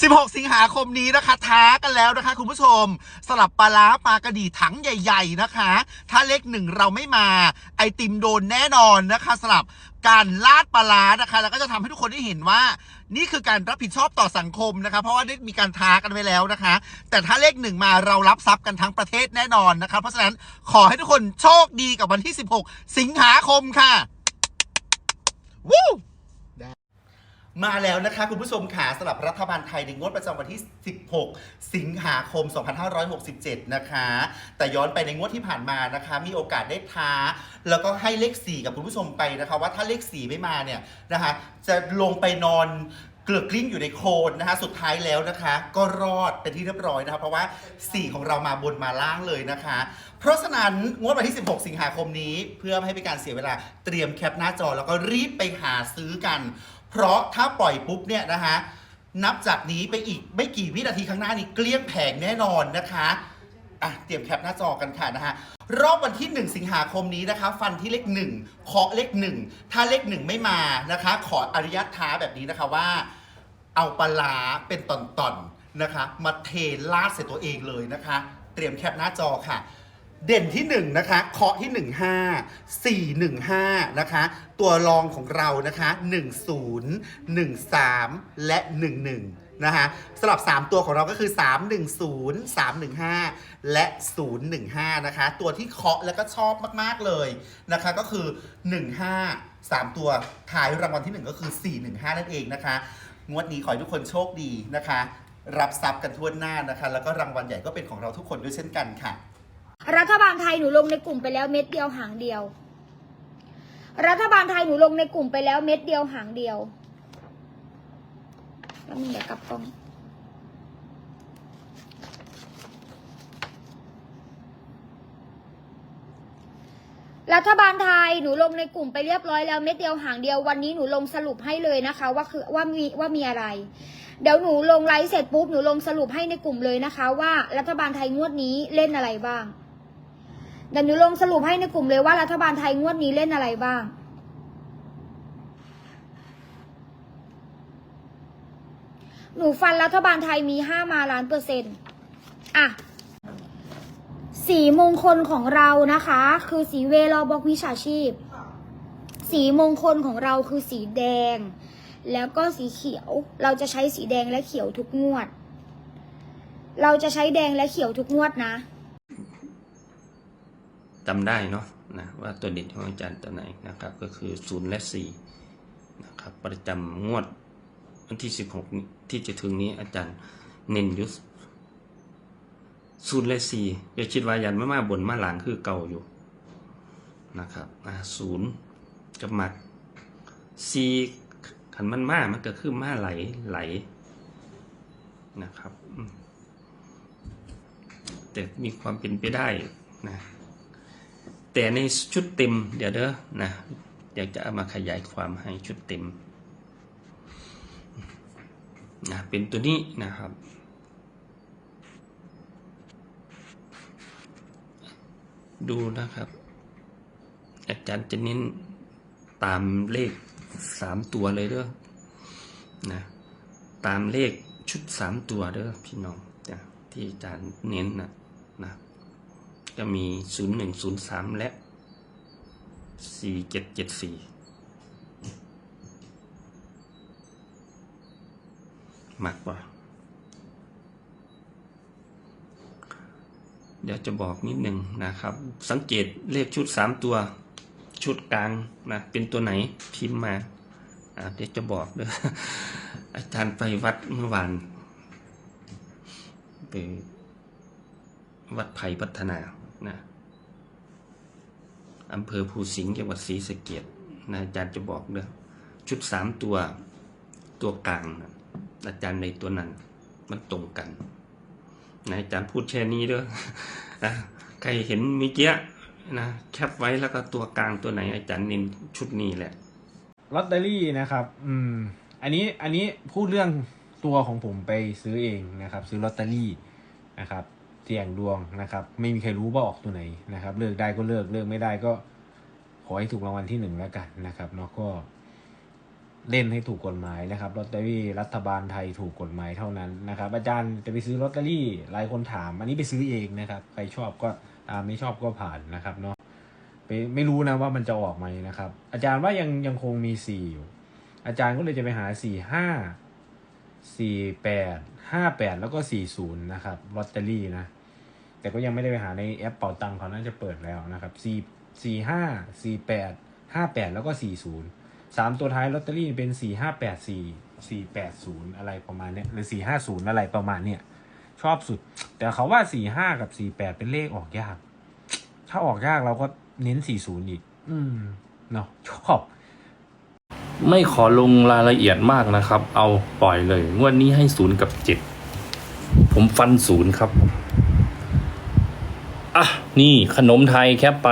16 สิงหาคมนี้นะคะ ท้ากันแล้วนะคะ คุณผู้ชม สลับปลาร้าปลากระดีถังใหญ่ ๆนะคะ ถ้าเลขหนึ่งเราไม่มาไอติมโดนแน่นอนนะคะสลับการลาดปลาร้านะคะแล้วก็จะทำให้ทุกคนได้เห็นว่า นี่คือการรับผิดชอบต่อสังคมนะคะ เพราะว่าได้มีการท้ากันไว้แล้วนะคะ แต่ถ้าเลขหนึ่งมาเรารับทรัพย์กันทั้งประเทศแน่นอนนะคะ เพราะฉะนั้นขอให้ทุกคนโชคดีกับวันที่ 16 สิงหาคมค่ะวู้ มาแล้วนะคะ คุณผู้ชมขาสำหรับรัฐบาลไทยในงวดประจำวันที่ 16 สิงหาคม 2567 นะคะ แต่ย้อนไปในงวดที่ผ่านมานะคะ มีโอกาสได้ท้า แล้วก็ให้เลข 4 กับคุณผู้ชมไปนะคะ ว่าถ้าเลข 4 ไม่มาเนี่ยนะคะ จะลงไปนอนเกลือกกลิ้งอยู่ในโคลนนะคะ สุดท้ายแล้วนะคะ ก็รอดเป็นที่เรียบร้อยนะคะ เพราะว่า 4 ของเรามาบนมาล่างเลยนะคะ เพราะฉะนั้นงวดวันที่ 16 สิงหาคมนี้ เพื่อไม่ให้เป็นการเสียเวลาเตรียมแคปหน้าจอแล้วก็รีบไปหาซื้อกัน เพราะถ้าปล่อยปุ๊บเนี่ยนะคะ นับจากนี้ไปอีกไม่กี่วินาทีข้างหน้านี้เกลี้ยงแผงแน่นอนนะคะอะเตรียมแคปหน้าจอกันค่ะนะคะรอบวันที่ 1 สิงหาคมนี้นะคะ ฟันที่เลข1เคาะเลข 1 ถ้าเลข 1 ไม่มานะคะ ขออนุญาตท้าแบบนี้นะคะว่า เอาปลาเป็นตอนๆนะคะ มาเทลาดใส่ตัวเองเลยนะคะ เตรียมแคปหน้าจอค่ะ เด่นที่ 1 นะคะ เคาะที่ 15 415 นะคะ ตัวรองของเรานะคะ 10 13 และ 11 นะคะสำหรับ 3 ตัวของเราก็คือ 310 315 และ 015 นะคะ ตัวที่เคาะแล้วก็ชอบมาก ๆ เลยนะคะ ก็คือ 15 3 ตัวท้ายรางวัลที่ 1 ก็คือ 415 นั่นเองนะคะ งวดนี้ขอให้ทุกคนโชคดีนะคะ รับทรัพย์กันทั่วหน้านะคะ แล้วก็รางวัลใหญ่ก็เป็นของเราทุกคนด้วยเช่นกันค่ะ รัฐบาลไทยหนูลงในกลุ่มไปแล้วเม็ดเดียวหางเดียว รัฐบาลไทยหนูลงในกลุ่มไปแล้วเม็ดเดียวหางเดียวแล้วมึงเดี๋ยวกลับกล้องรัฐบาลไทยหนูลงในกลุ่มไปเรียบร้อยแล้วเม็ดเดียวหางเดียววันนี้หนูลงสรุปให้เลยนะคะ ว่าคือว่ามีว่ามีอะไร เดี๋ยวหนูลงไลฟ์เสร็จปุ๊บหนูลงสรุปให้ในกลุ่มเลยนะคะ ว่ารัฐบาลไทยงวดนี้เล่นอะไรบ้าง เดี๋ยวหนูลงสรุปให้ในกลุ่มเลยว่ารัฐบาลไทยงวดนี้เล่นอะไรบ้าง หนูฟันรัฐบาลไทยมีห้ามาล้านเปอร์เซ็นต์อะ สีมงคลของเรานะคะ คือสีเวลอบอกวิชาชีพ สีมงคลของเราคือสีแดง แล้วก็สีเขียว เราจะใช้สีแดงและเขียวทุกงวด เราจะใช้แดงและเขียวทุกงวดนะ จำได้เนาะนะว่าตัวเด่นของอาจารย์ตัวไหนนะครับ ก็คือศูนย์และสี่นะครับประจำงวดวันที่สิบหกที่จะถึงนี้อาจารย์เน้นยุสศูนย์และสี่อย่าคิดว่ายันมามาบนมาหลังคือเก่าอยู่นะครับศูนย์กับมักสี่ขันมันมามันก็คือมาไหลไหลนะครับ แต่มีความเป็นไปได้นะ แต่ในชุดเต็ม เดี๋ยวเด้อนะอยากจะเอามาขยายความให้ชุดเต็มนะเป็นตัวนี้นะครับ ดูนะครับ อาจารย์จะเน้นตามเลขสามตัวเลยเด้อนะตามเลขชุดสามตัวเด้อพี่น้องนะที่อาจารย์เน้นนะนะ ก็มี 0 1 0 3 และ 4 7 7 4 มากกว่า เดี๋ยวจะบอกนิดหนึ่งนะครับ สังเกตเลขชุด 3 ตัวชุดกลางนะเป็นตัวไหนพิมพ์มาอ่าเดี๋ยวจะบอกเด้ออาจารย์ไปวัดเมื่อวานไปวัดไผ่พัฒนา นะอำเภอภูสิงห์จังหวัดศรีสะเกดนะอาจารย์จะบอกเด้อชุดสามตัวตัวกลางนะอาจารย์ในตัวนั้น มันตรงกันนะอาจารย์พูดแค่นี้เด้อนะใครเห็นเมื่อกี้นะแคปไว้แล้วก็ตัวกลางตัวไหน อาจารย์น้นชุดนี้แหละลอตเตอรี่นะครับ อืม อันนี้อันนี้พูดเรื่องตัวของผมไปซื้อเองนะครับ ซื้อลอตเตอรี่นะครับ เสี่ยงดวงนะครับ ไม่มีใครรู้ว่าออกตัวไหนนะครับ เลือกได้ก็เลือกเลือกไม่ได้ก็ขอให้ถูกรางวัลที่หนึ่งแล้วกันนะครับเนาะก็เล่นให้ถูกกฎหมายนะครับลอตเตอรี่รัฐบาลไทยถูกกฎหมายเท่านั้นนะครับ อาจารย์จะไปซื้อลอตเตอรี่หลายคนถาม อันนี้ไปซื้อเองนะครับ ใครชอบก็ตามไม่ชอบก็ผ่านนะครับเนาะไปไม่รู้นะว่ามันจะออกไหมนะครับ อาจารย์ว่ายังยังคงมีสี่อยู่ อาจารย์ก็เลยจะไปหาสี่ห้าสี่แปดห้าแปดแล้วก็สี่ศูนย์นะครับลอตเตอรี่นะ แต่ก็ยังไม่ได้ไปหาในแอปเป่าตังค์เขาน่าจะเปิดแล้วนะครับสี่สี่ห้าสี่แปดห้าแปดแล้วก็สี่ศูนย์สามตัวท้ายลอตเตอรี่เป็นสี่ห้าแปดสี่สี่แปดศูนย์อะไรประมาณเนี้ยหรือสี่ห้าศูนย์อะไรประมาณเนี้ยชอบสุด แต่เขาว่าสี่ห้ากับสี่แปดเป็นเลขออกยาก ถ้าออกยากเราก็เน้นสี่ศูนย์อีก อืมเนาะชอบ ไม่ขอลงรายละเอียดมากนะครับ เอาปล่อยเลยงวดนี้ให้ศูนย์กับเจ็ดผมฟันศูนย์ครับ อะนี่ขนมไทยแคปไป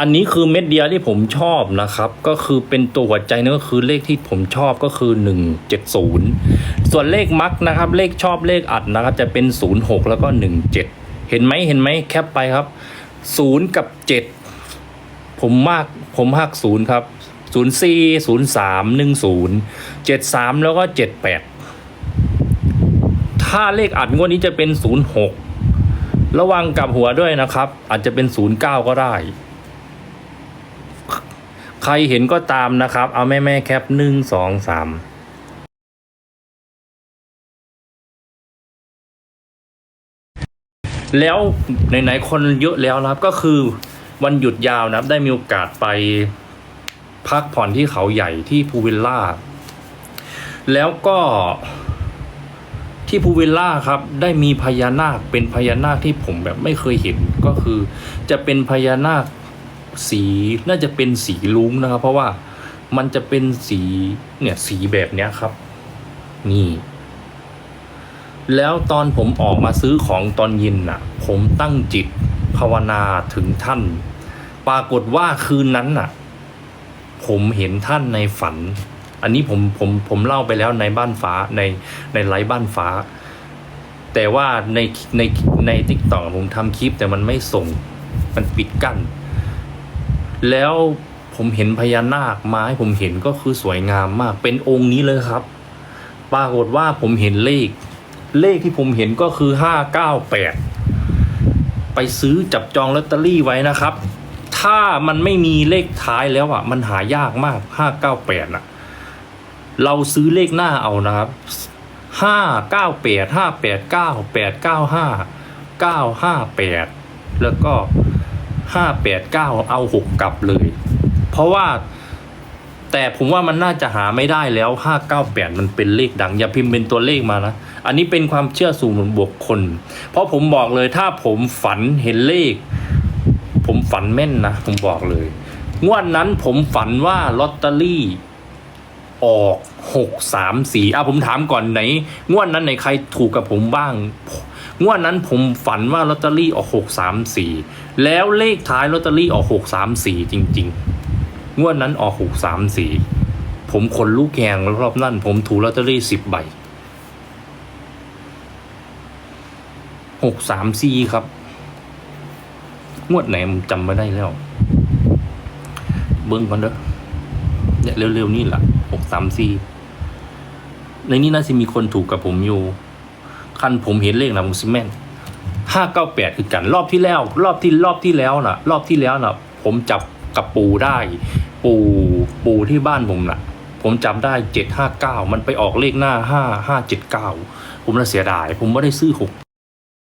อันนี้คือเม็ดเดียวที่ผมชอบนะครับ ก็คือเป็นตัวหัวใจนั่นก็คือเลขที่ผมชอบก็คือหนึ่งเจ็ดศูนย์ส่วนเลขมักนะครับ เลขชอบเลขอัดนะครับ จะเป็นศูนย์หกแล้วก็หนึ่งเจ็ดเห็นไหมเห็นไหมแคปไปครับศูนย์กับเจ็ดผมมากผมหักศูนย์ครับศูนย์สี่ศูนย์สามหนึ่งศูนย์เจ็ดสามแล้วก็เจ็ดแปดถ้าเลขอัดงวดนี้จะเป็นศูนย์หก ระวังกับหัวด้วยนะครับ อาจจะเป็นศูนย์เก้าก็ได้ ใครเห็นก็ตามนะครับ เอาแม่แม่แคปหนึ่งสองสามแล้วไหนๆคนเยอะแล้วนะครับก็คือวันหยุดยาวนะครับ ได้มีโอกาสไปพักผ่อนที่เขาใหญ่ที่ภูวิลล่า แล้วก็ ที่ภูวิลล่าครับได้มีพญานาคเป็นพญานาคที่ผมแบบไม่เคยเห็นก็คือ จะเป็นพญานาคสีน่าจะเป็นสีลุ้งนะครับ เพราะว่ามันจะเป็นสีเนี่ยสีแบบเนี้ยครับ นี่ แล้วตอนผมออกมาซื้อของตอนเย็นน่ะ ผมตั้งจิตภาวนาถึงท่าน ปรากฏว่าคืนนั้นน่ะ ผมเห็นท่านในฝัน อันนี้ผมผมผมเล่าไปแล้วในบ้านฟ้าในในไลฟ์บ้านฟ้า แต่ว่าในในในทิกตอกผมทำคลิปแต่มันไม่ส่งมันปิดกั้น แล้วผมเห็นพญานาคมาให้ผมเห็นก็คือสวยงามมาก เป็นองค์นี้เลยครับ ปรากฏว่าผมเห็นเลข เลขที่ผมเห็นก็คือห้าเก้าแปดไปซื้อจับจองลอตเตอรี่ไว้นะครับ ถ้ามันไม่มีเลขท้ายแล้วอะ มันหายากมากห้าเก้าแปดอะ เราซื้อเลขหน้าเอานะครับห้าเก้าแปดห้าแปดเก้าแปดเก้าห้าเก้าห้าแปดแล้วก็ห้าแปดเก้าเอาหกกลับเลย เพราะว่าแต่ผมว่ามันน่าจะหาไม่ได้แล้วห้าเก้าแปดมันเป็นเลขดัง อย่าพิมพ์เป็นตัวเลขมานะ อันนี้เป็นความเชื่อส่วนบุคคล เพราะผมบอกเลยถ้าผมฝันเห็นเลข ผมฝันแม่นนะ ผมบอกเลย งวดนั้นผมฝันว่าลอตเตอรี่ ออกหกสามสี่อะผมถามก่อนไหน งวดนั้นไหนใครถูกกับผมบ้าง งวดนั้นผมฝันว่าลอตเตอรี่ออกหกสามสี่แล้วเลขท้ายลอตเตอรี่ออกหกสามสี่จริง ๆ งวดนั้นออกหกสามสี่ผมขนลูกแกงรอบนั่นผมถูลอตเตอรี่สิบใบหกสามสี่ครับ งวดไหนผมจำไม่ได้แล้ว เบิ้งก่อนเด้อเนี่ยเร็วๆนี่แหละห สามสี่ในนี้น่าจะมีคนถูกกับผมอยู่ คันผมเห็นเลขนะผมซิแม่นห้าเก้าแปดคือกันรอบที่แล้ว รอบที่รอบที่แล้วน่ะ รอบที่แล้วน่ะ ผมจับกับปูได้ ปูปูที่บ้านผมน่ะ ผมจำได้เจ็ดห้าเก้ามันไปออกเลขหน้าห้าห้าเจ็ดเก้าผมละเสียดาย ผมไม่ได้ซื้อหก